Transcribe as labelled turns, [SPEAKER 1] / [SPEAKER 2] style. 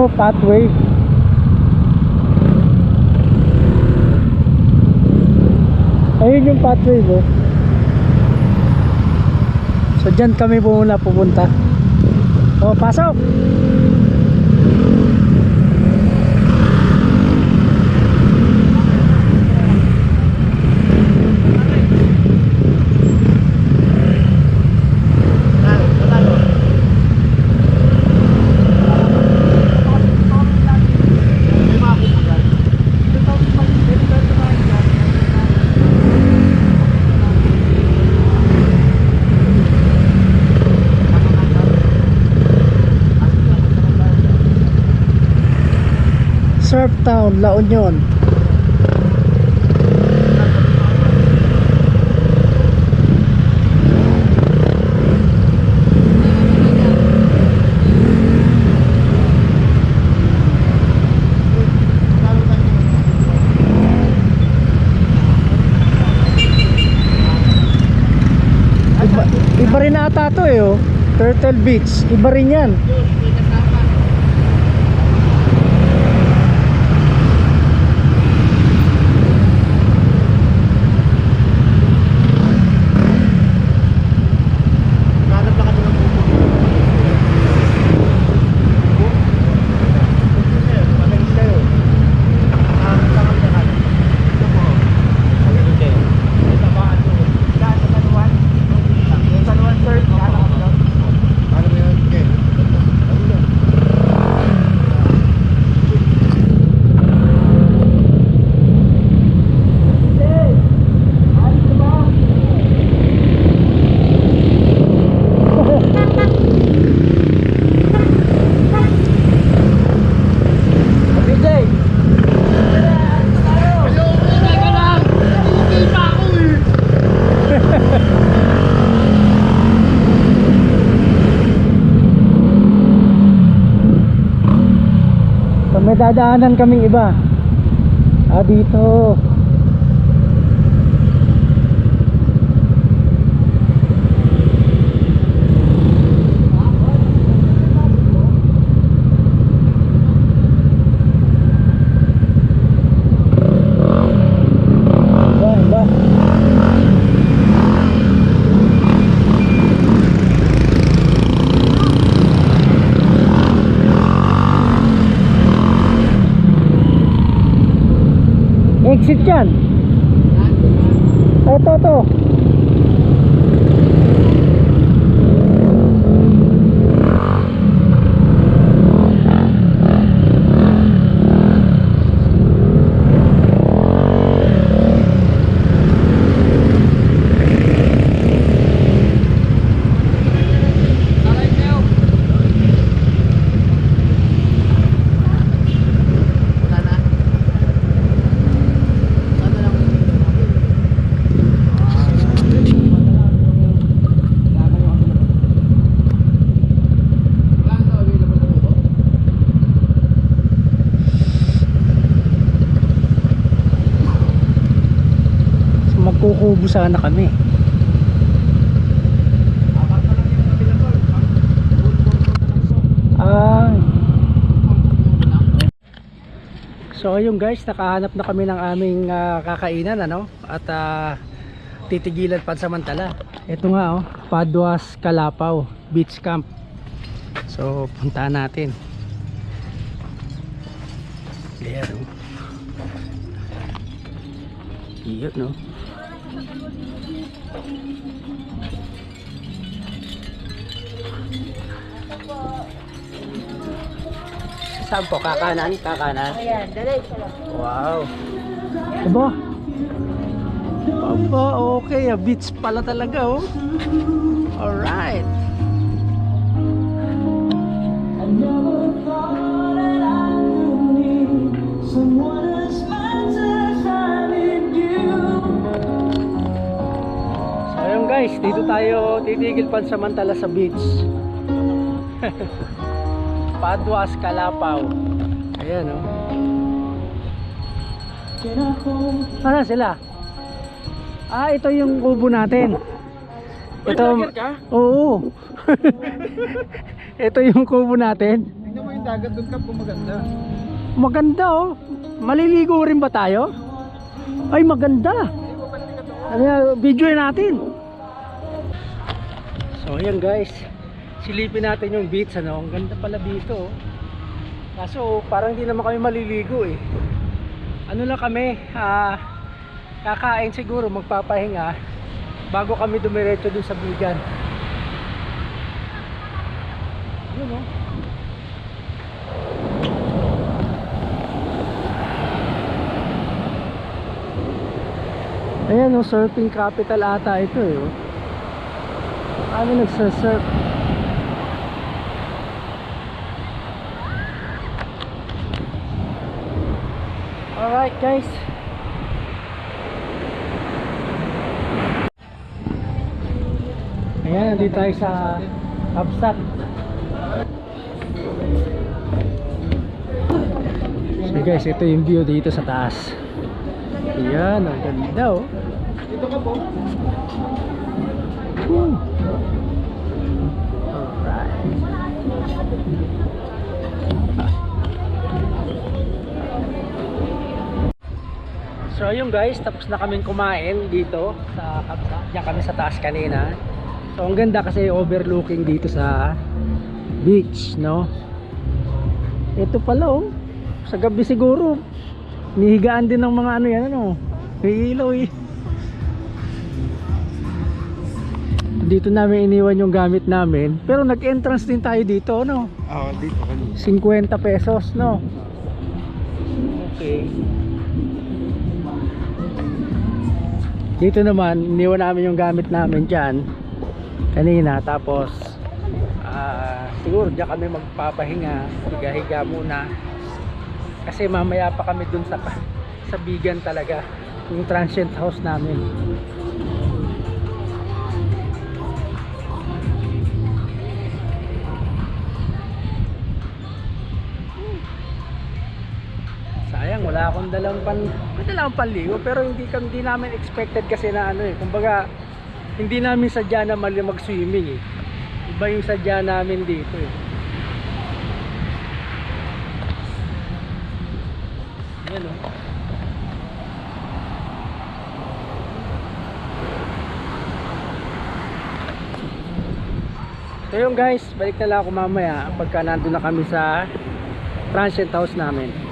[SPEAKER 1] oh, pathway. Ayun yung pathway mo. So dyan kami muna pupunta. Oh, pasok! Surf Town, La Union. Iba, iba rin ata to eh oh. Turtle Beach, iba rin yan.
[SPEAKER 2] Hanap lang kami ng buko. Sir, magaling kayo. Ah, saan kami lahat? Ito po. Magaling kayo. Ito ba, ano? Saan sa San Juan? Yung San Juan, sir, hanap kami lang. Ano mo yun? Okay. Ano yun?
[SPEAKER 1] BJ! So, may dadaanan kaming iba. Ah, dito. Iba, iba. Exit yan. Ito, to.
[SPEAKER 2] Wala na. Ano lang? Wala na available na buko?
[SPEAKER 1] So, magkukubo sana kami. Ah. So ayun guys, nakahanap na kami ng aming ah, kakainan ano at ah, titigilan pansamantala. Ito nga oh, Paduas Kalapaw Beach Camp. So puntahan natin. There oh. Yun no. Saan po? Kakanan? Kakanan?
[SPEAKER 3] Ayan, diretso lang.
[SPEAKER 1] Wow. Aba. Aba, okay. Beach pala talaga, oh. Alright. So, ayun guys, dito tayo titigil pansamantala sa beach. Paduas, Kalapaw. Ayan, oh. Ano sila? Ah, ito yung kubo natin. Ito. Oo. ito yung kubo natin.
[SPEAKER 2] Tingnan mo yung dagat doon kap kung maganda.
[SPEAKER 1] Maganda oh. Maliligo rin ba tayo? Ay maganda.
[SPEAKER 2] Hindi ka.
[SPEAKER 1] Ano video natin. So ayan guys, silipin natin yung beach ano. Ang ganda pala dito. oh. Kaso parang hindi naman kami maliligo eh. Ano lang kami, ah, kakain siguro, magpapahinga bago kami dumiretso dun sa bigan. Yun oh. Ayan oh, surfing capital ata ito eh. oh. Ano nagsasurf? Alright guys. Ayan, nandito tayo sa Absat. So guys, ito yung view dito sa taas. Ayan, ang ganda oh.
[SPEAKER 2] Dito ka po.
[SPEAKER 1] Woo. So ayun guys, tapos na kaming kumain dito sa Kapsa. Diyan kami sa taas kanina. So ang ganda kasi overlooking dito sa beach, no? Ito pala oh. Sa gabi siguro. Nihigaan din ng mga ano yan ano. May ilaw eh. dito namin iniwan yung gamit namin pero nag-entrance din tayo dito no
[SPEAKER 2] Oo, dito kami.
[SPEAKER 1] 50 pesos no okay dito naman iniwan namin yung gamit namin dyan kanina tapos ah, siguro dyan kami magpapahinga higa-higa muna. Kasi mamaya pa kami dun sa sa bigan talaga yung transient house namin Sayang, wala akong dalang pan... May dalang panligo, pero hindi, kami- hindi namin expected kasi na ano eh. Kumbaga, hindi namin sadya na mali mag-swimming eh. Iba yung sadya namin dito eh. Yan oh. So yun guys, balik na lang ako mamaya pagka nandun na kami sa transient house namin.